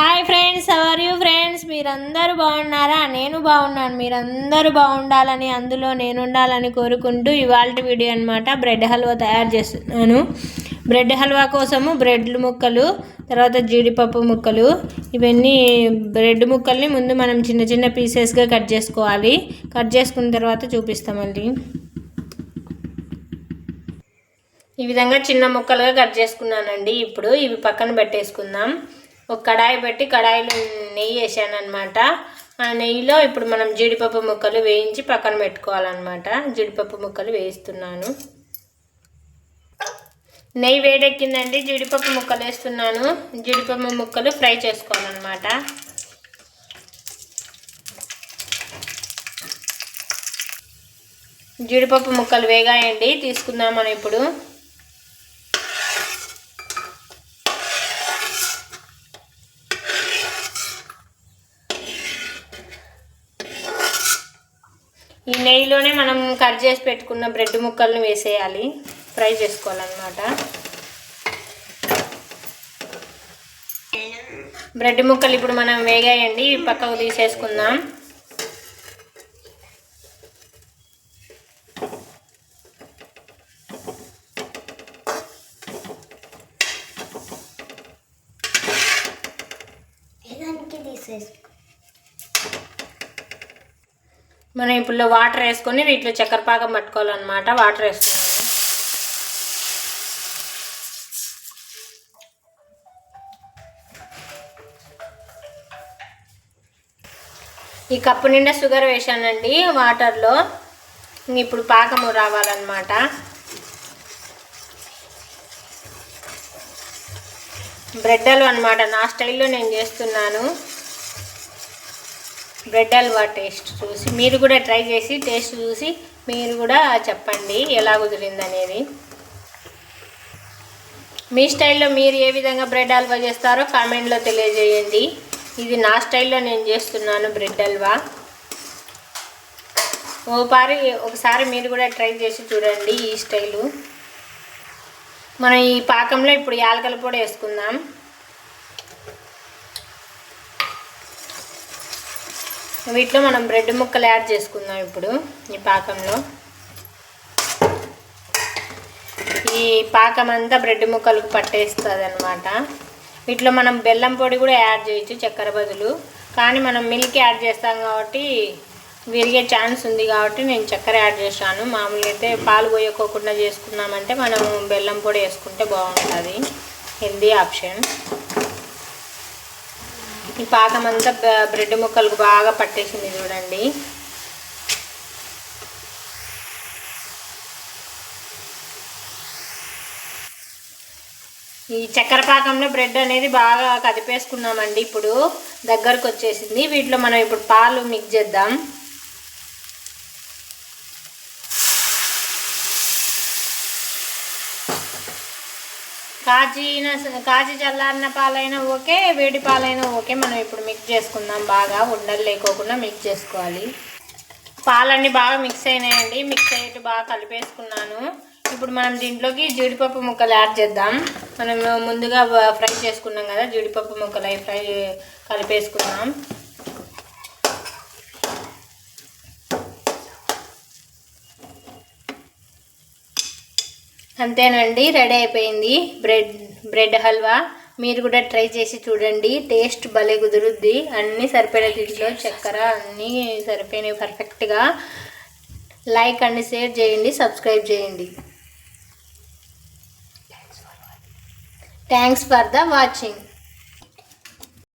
Hi friends how are you friends మీరందరూ బాగున్నారా? నేను బాగున్నాను. మీరందరూ బాగుండాలని అందులో నేను ఉండాలని కోరుకుంటూ ఇవాళ వీడియో అనమాట బ్రెడ్ హల్వా తయారు చేస్తున్నాను. బ్రెడ్ హల్వా కోసము బ్రెడ్ ముక్కలు తర్వాత జీడిపప్పు ముక్కలు. ఇవన్నీ బ్రెడ్ ముక్కల్ని ముందు మనం చిన్న చిన్న పీసెస్గా కట్ చేసుకోవాలి. కట్ చేసుకున్న తర్వాత చూపిస్తాం మళ్ళీ. ఈ విధంగా చిన్న ముక్కలుగా కట్ చేసుకున్నానండి. ఇప్పుడు ఇవి పక్కన పెట్టేసుకుందాం. ఒక కడాయి పెట్టి కడాయిలో నెయ్యి వేసాను అనమాట ఆ నెయ్యిలో ఇప్పుడు మనం జీడిపప్పు ముక్కలు వేయించి పక్కన పెట్టుకోవాలన్నమాట. జీడిపప్పు ముక్కలు వేయిస్తున్నాను. నెయ్యి వేడెక్కిందండి జీడిపప్పు ముక్కలు వేస్తున్నాను. జీడిపప్పు ముక్కలు ఫ్రై చేసుకోవాలన్నమాట. జీడిపప్పు ముక్కలు వేగాయండి తీసుకుందాం మనం ఇప్పుడు. ఈ నెయ్యిలోనే మనం కట్ చేసి పెట్టుకున్న బ్రెడ్ ముక్కలను వేసేయాలి. ఫ్రై చేసుకోవాలన్నమాట. బ్రెడ్ ముక్కలు ఇప్పుడు మనం వేగాయండి. పక్కకు తీసేసుకుందాం. తీసేసి మనం ఇప్పుడు వాటర్ వేసుకొని వీటిలో చక్కెర పాకం పట్టుకోవాలన్నమాట వాటర్ వేసుకున్నాను ఈ కప్పు నిండా షుగర్ వేసానండి వాటర్లో. ఇప్పుడు పాకము రావాలన్నమాట. బ్రెడ్ అనమాట నా స్టైల్లో నేను చేస్తున్నాను. బ్రెడ్ హల్వా టేస్ట్ చూసి మీరు కూడా ట్రై చేసి టేస్ట్ చూసి మీరు కూడా చెప్పండి ఎలా కుదిరింది అనేది మీ స్టైల్లో మీరు ఏ విధంగా బ్రెడ్ హల్వా చేస్తారో కామెంట్లో తెలియజేయండి. ఇది నా స్టైల్లో నేను చేస్తున్నాను బ్రెడ్ హల్వా. ఓపారి ఒకసారి మీరు కూడా ట్రై చేసి చూడండి ఈ స్టైలు. మనం ఈ పాకంలో ఇప్పుడు యాలకల పొడి వేసుకుందాం. వీటిలో మనం బ్రెడ్ ముక్కలు యాడ్ చేసుకుందాం ఇప్పుడు ఈ పాకంలో. ఈ పాకం అంతా బ్రెడ్ ముక్కలకు పట్టేస్తుంది అనమాట వీటిలో మనం బెల్లం పొడి కూడా యాడ్ చేయొచ్చు చక్కెర బదులు. కానీ మనం మిల్క్ యాడ్ చేస్తాం కాబట్టి విరిగే ఛాన్స్ ఉంది కాబట్టి నేను చక్కెర యాడ్ చేశాను. మామూలుగా అయితే పాలు పోయకోకుండా చేసుకున్నామంటే మనం బెల్లం పొడి వేసుకుంటే బాగుంటుంది. Healthy option. ఈ పాకం అంతా బ్రెడ్ ముక్కలకు బాగా పట్టేసింది చూడండి. ఈ చక్కెర పాకంలో బ్రెడ్ అనేది బాగా కదిపేసుకున్నామండి ఇప్పుడు. దగ్గరకు వచ్చేసింది వీటిలో మనం ఇప్పుడు పాలు మిక్స్ చేద్దాం. కాచిన కాచి చల్లారిన పాలైనా ఓకే వేడి పాలైనా ఓకే. మనం ఇప్పుడు మిక్స్ చేసుకుందాం. బాగా ఉండలు లేకోకుండా మిక్స్ చేసుకోవాలి. పాలన్నీ బాగా మిక్స్ అయినాయండి. మిక్స్ అయ్యేట్టు బాగా కలిపేసుకున్నాను. ఇప్పుడు మనం దీంట్లోకి జీడిపప్పు ముక్కలు యాడ్ చేద్దాం. మనం ముందుగా ఫ్రై చేసుకున్నాం కదా జీడిపప్పు ముక్కలు ఫ్రై కలిపేసుకున్నాం అంతేనండి రెడీ అయిపోయింది. Bread bread halwa. మీరు కూడా ట్రై చేసి చూడండి. టేస్ట్ భలే కుదురుద్ది. అన్నీ సరిపోయిన దీంట్లో చక్కెర అన్నీ సరిపోయినాయి పర్ఫెక్ట్గా. లైక్ అండ్ షేర్ చేయండి సబ్స్క్రైబ్ చేయండి. Thanks for the watching